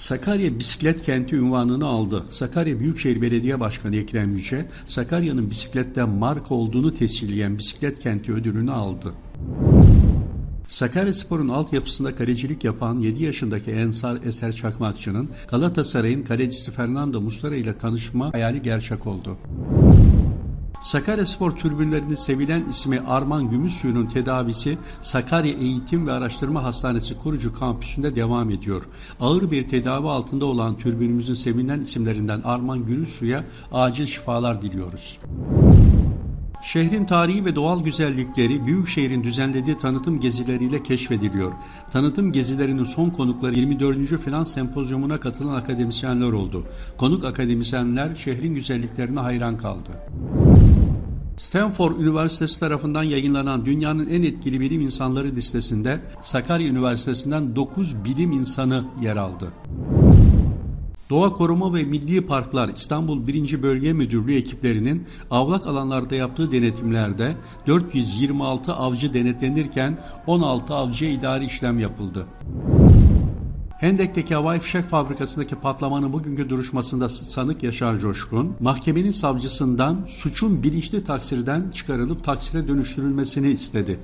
Sakarya bisiklet kenti unvanını aldı. Sakarya Büyükşehir Belediye Başkanı Ekrem Yüce, Sakarya'nın bisikletten marka olduğunu tescilleyen bisiklet kenti ödülünü aldı. Sakaryaspor'un altyapısında kalecilik yapan 7 yaşındaki Ensar Eser Çakmakçı'nın Galatasaray'ın kalecisi Fernando Muslera ile tanışma hayali gerçek oldu. Sakaryaspor türbünlerinin sevilen ismi Arman Gümüşsuyu'nun tedavisi Sakarya Eğitim ve Araştırma Hastanesi kurucu kampüsünde devam ediyor. Ağır bir tedavi altında olan türbünümüzün sevilen isimlerinden Arman Gümüşsuyu'ya acil şifalar diliyoruz. Şehrin tarihi ve doğal güzellikleri Büyükşehir'in düzenlediği tanıtım gezileriyle keşfediliyor. Tanıtım gezilerinin son konukları 24. Finans Sempozyumuna katılan akademisyenler oldu. Konuk akademisyenler şehrin güzelliklerine hayran kaldı. Stanford Üniversitesi tarafından yayınlanan dünyanın en etkili bilim insanları listesinde Sakarya Üniversitesi'nden 9 bilim insanı yer aldı. Doğa Koruma ve Milli Parklar İstanbul 1. Bölge Müdürlüğü ekiplerinin avlak alanlarda yaptığı denetimlerde 426 avcı denetlenirken 16 avcıya idari işlem yapıldı. Hendek'teki havai fişek fabrikasındaki patlamanın bugünkü duruşmasında sanık Yaşar Coşkun, mahkemenin savcısından suçun bilinçli taksirden çıkarılıp taksire dönüştürülmesini istedi.